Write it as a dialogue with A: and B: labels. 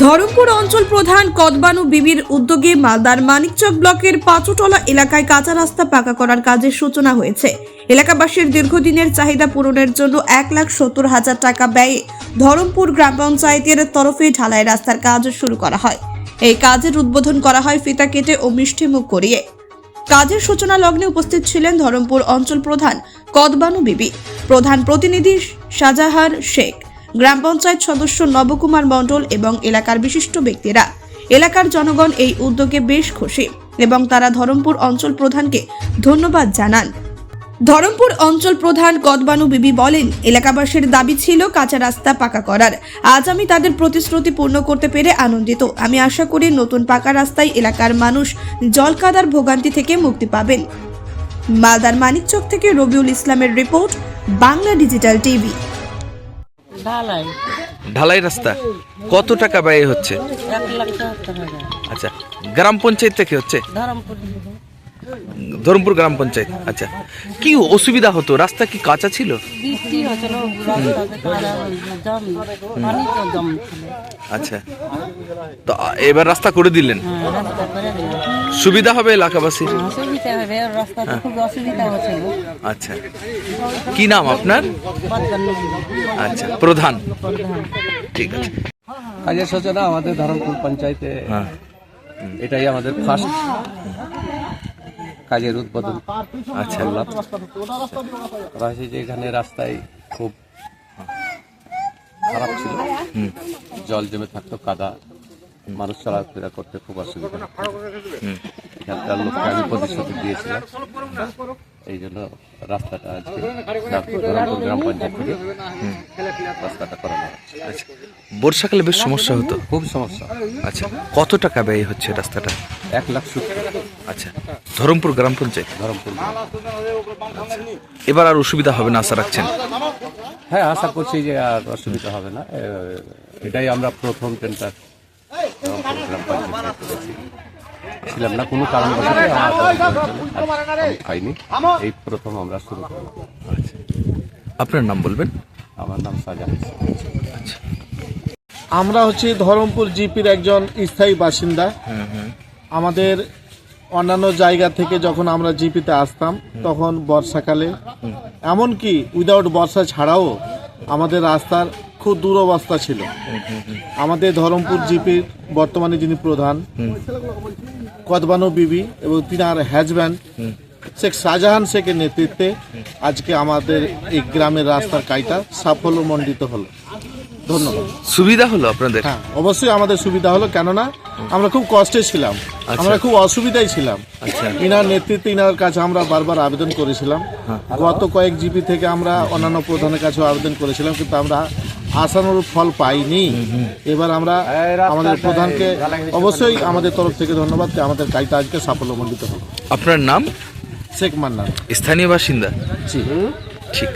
A: ধরমপুর অঞ্চল প্রধান কদবানু বিবির উদ্যোগে মালদার মানিকচক ব্লকের পাঁচুটলা এলাকায় কাঁচা রাস্তা পাকা করার কাজের সূচনা হয়েছে। এলাকাবাসীর দীর্ঘদিনের চাহিদা পূরণের জন্য এক লাখ সত্তর হাজার টাকা ব্যয়ে ধরমপুর গ্রাম পঞ্চায়েতের তরফে ঢালাই রাস্তার কাজ শুরু করা হয়। এই কাজের উদ্বোধন করা হয় ফিতা কেটে ও মিষ্টি মুখ করিয়ে। কাজের সূচনা লগ্নে উপস্থিত ছিলেন ধরমপুর অঞ্চল প্রধান কদবানু বিবি। প্রধান প্রতিনিধি শাহজাহার শেখ। গ্রাম পঞ্চায়েত সদস্য নবকুমার মণ্ডল এবং এলাকার বিশিষ্ট ব্যক্তিরা। এলাকার জনগণ এই উদ্যোগে বেশ খুশি এবং তারা ধরমপুর অঞ্চল প্রধানকে ধন্যবাদ জানান। ধরমপুর অঞ্চল প্রধান কদবানু বিবি বলেন, এলাকাবাসীর দাবি ছিল কাঁচা রাস্তা পাকা করার। আজ আমি তাদের প্রতিশ্রুতি পূর্ণ করতে পেরে আনন্দিত। আমি আশা করি নতুন পাকা রাস্তায় এলাকার মানুষ জলকাদার ভোগান্তি থেকে মুক্তি পাবেন। মালদার মানিকচক থেকে রবিউল ইসলামের রিপোর্ট, বাংলা ডিজিটাল টিভি।
B: ঢালাই।
C: ঢালাই রাস্তা। কত টাকা ব্যয় হচ্ছে? আচ্ছা গ্রাম পঞ্চায়েত থেকে হচ্ছে?
B: ধরমপুর
C: গ্রাম পঞ্চায়েত আচ্ছা। কি অসুবিধা হতো? রাস্তা কি কাঁচা ছিল? আচ্ছা। তো এবার রাস্তা করে দিলেন?
B: হ্যাঁ রাস্তা করে দিলাম
C: সুবিধা হবে এলাকাবাসীর?
B: খুব অসুবিধা হচ্ছিল
C: আচ্ছা। কি নাম আপনার? আচ্ছা প্রধান।
B: প্রধান
C: ঠিক আছে।
D: কাজের সূচনা আমাদের ধরমপুর পঞ্চায়েতে
C: হ্যাঁ।
D: এটাই আমাদের ফার্স্ট কাজের উদ্বোধন
C: আচ্ছা
D: করলাম করা হয়েছে যে এখানে রাস্তায় খুব খারাপ ছিল।
C: হুম।
D: জল জমে থাকতো কাদা। মানুষ চলাফেরা করতে খুব অসুবিধা এখানকার লোককে আমি প্রতিশ্রুতি দিয়েছিলাম। এই জন্য রাস্তাটা আজকে গ্রাম পঞ্চায়েত থেকে রাস্তাটা করানো
C: বর্ষাকালে বেশ সমস্যা হতো।
D: খুব সমস্যা।
C: আচ্ছা কত টাকা ব্যয় হচ্ছে রাস্তাটা?
D: এক লাখ সত্তর।
C: আচ্ছা ধরমপুর গ্রাম পঞ্চায়েত।
D: ধরমপুর
C: এবার আর অসুবিধা হবে না আশা রাখছেন?
D: হ্যাঁ আশা করছি যে আর অসুবিধা হবে না। এটাই আমরা প্রথম পঞ্চায়েতে ছিলাম না কোনো কারণবশত আমার পাইনি এই প্রথম আমরা শুরু করলাম
C: আচ্ছা। আপনার নাম বলবেন?
D: আমার নাম সাজান
C: আচ্ছা।
E: আমরা হচ্ছে ধরমপুর জিপির একজন স্থায়ী বাসিন্দা।
C: হুম হুম
E: আমাদের অন্যান্য জায়গা থেকে যখন আমরা জিপিতে আসতাম তখন বর্ষাকালে। এমনকি উইদাউট বর্ষা ছাড়াও আমাদের রাস্তার খুব দুরবস্থা ছিল। আমাদের ধরমপুর জিপির বর্তমানে যিনি প্রধান কদবানো বিবি এবং তিনার হ্যাজব্যান্ড শেখ শাহজাহান শেখের নেতৃত্বে আজকে আমাদের এই গ্রামের রাস্তার কাজটা সাফল্যমণ্ডিত হলো। ধন্যবাদ।
C: সুবিধা হলো আপনাদের?
E: হ্যাঁ অবশ্যই আমাদের সুবিধা হলো কেননা আমরা খুব কষ্টে ছিলাম। আমরা খুব অসুবিধায় ছিলাম।
C: আচ্ছা।
E: ইনার নেতৃত্বে ইনার কাছে আমরা বারবার আবেদন করেছিলাম। গত কয়েক জিপি থেকে আমরা অন্যান্য প্রধানের কাছেও আবেদন করেছিলাম কিন্তু আমরা আশানুরূপ ফল পাইনি। এবার আমরা আমাদের প্রধানকে অবশ্যই আমাদের তরফ থেকে ধন্যবাদ যে আমাদের কাজটা আজকে সাফল্যমণ্ডিত হলো।
C: আপনার নাম?
E: শেখ মান্নান।
C: স্থানীয় বাসিন্দা?
E: জি।
C: ঠিক।